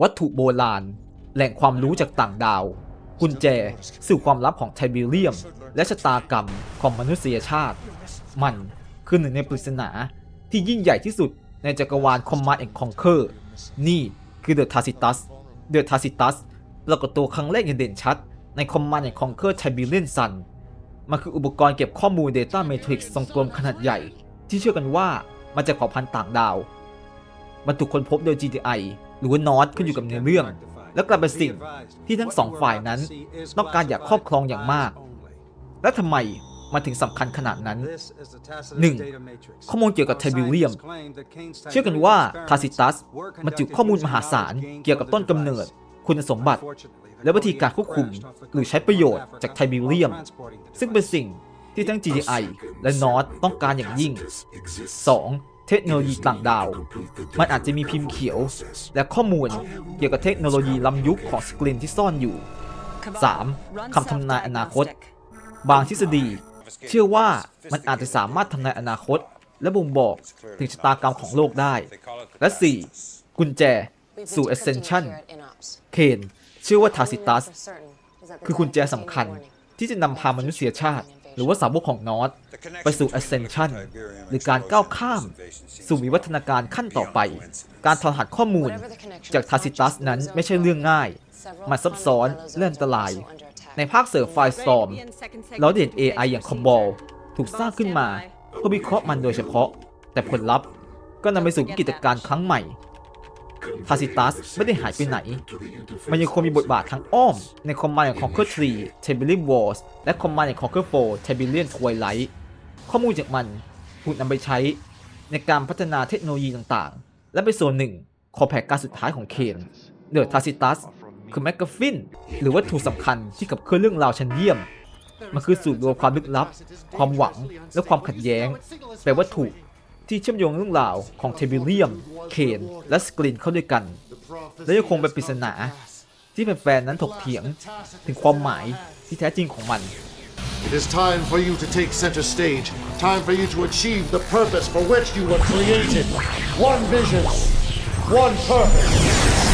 วัตถุโบราณ แหล่งความรู้จากต่างดาว กุญแจ สู่ความลับของไทบิเลียม และชะตากรรมของมนุษยชาติ มันคือหนึ่งในปริศนาที่ยิ่งใหญ่ที่สุดในจักรวาล Command and Conquer นี่คือ The Tacitus The Tacitus ปรากฏตัวครั้งแรกอย่างเด่นชัด ใน Command and Conquer Tiberian Sun มันคืออุปกรณ์เก็บข้อมูล Data Matrix ทรงกลมขนาดใหญ่ ที่เชื่อกันว่ามาจากเผ่าพันต่างดาว มันถูกค้นพบโดย GTI หรือว่านอตขึ้นอยู่กับในอเรื่อง และกลายเป็นสิ่งที่ทั้งสองฝ่ายนั้นต้องการอยากครอบครองอย่างมาก และทำไมมันถึงสำคัญขนาดนั้นหนึ่งข้อมูลเกี่ยวกับไทบิเลีเลียม เชื่อกันว่าทาซิตัสมันจุข้อมูลมหาศาลเกี่ยวกับต้นกำเนิด คุณสมบัติติ และวิธีการควบคุมหรือใช้ประโยชน์จากไทบิเลียม ซึ่งเป็นสิ่งที่ทั้ง GDI และนอตต้องการอย่างยิ่ง 2. เทคโนโลยีต่างดาว มันอาจจะมีพิมพ์เขียว และข้อมูลเกี่ยวกับเทคโนโลยีล้ำยุคของสกรีนที่ซ่อนอยู่ 3. คำทำนายอนาคต บางทฤษฎี เชื่อว่ามันอาจจะสามารถทำนายอนาคต และบ่งบอกถึงชะตากรรมของโลกได้ และ 4. กุญแจสู่ Ascension เคนเชื่อว่าทาซิตัส คือกุญแจสำคัญที่จะนำพามนุษยชาติ หรือว่าสาวกของนอตไปสู่ Ascension หรือการก้าวข้าม สู่วิวัฒนาการขั้นต่อไป การถอดรหัสข้อมูลจากทาซิตัสนั้นไม่ใช่เรื่องง่าย มันซับซ้อนและอันตราย ในภาคเสริมไฟสตอมเราได้เห็น AI อย่างคอมบอลถูกสร้างขึ้นมาเพื่อวิเคราะห์มันโดยเฉพาะ แต่ผลลัพธ์ก็นำไปสู่กิจการครั้งใหม่ ทาซิตัสไม่ได้หายไปไหน มันยังคงมีบทบาททางอ้อม ใน Command and Conquer 3 Tiberian Wars และ Command and Conquer 4 Tiberian Twilight ข้อมูลจากมันถูกนำไปใช้ในการพัฒนาเทคโนโลยีต่างๆ และเป็นส่วนหนึ่งของแผนการสุดท้ายของเคนเดอะทาซิตัสคือแมกกาฟิน หรือวัตถุสำคัญที่ขับเคลื่อนเรื่องราวชั้นเยี่ยม มันคือสูตรรวมความลึกลับ ความหวังและความขัดแย้งแปลวัตถุ ที่เชื่อมโยงเรื่องราวของเทบิเลียม เคน และสกรีนเข้าด้วยกัน และยังคงเป็นปริศนา ที่แฟนๆนั้นถกเถียง ถึงความหมายที่แท้จริงของมัน It is time for you to take center stage. Time for you to achieve the purpose for which you were created. One vision, one purpose.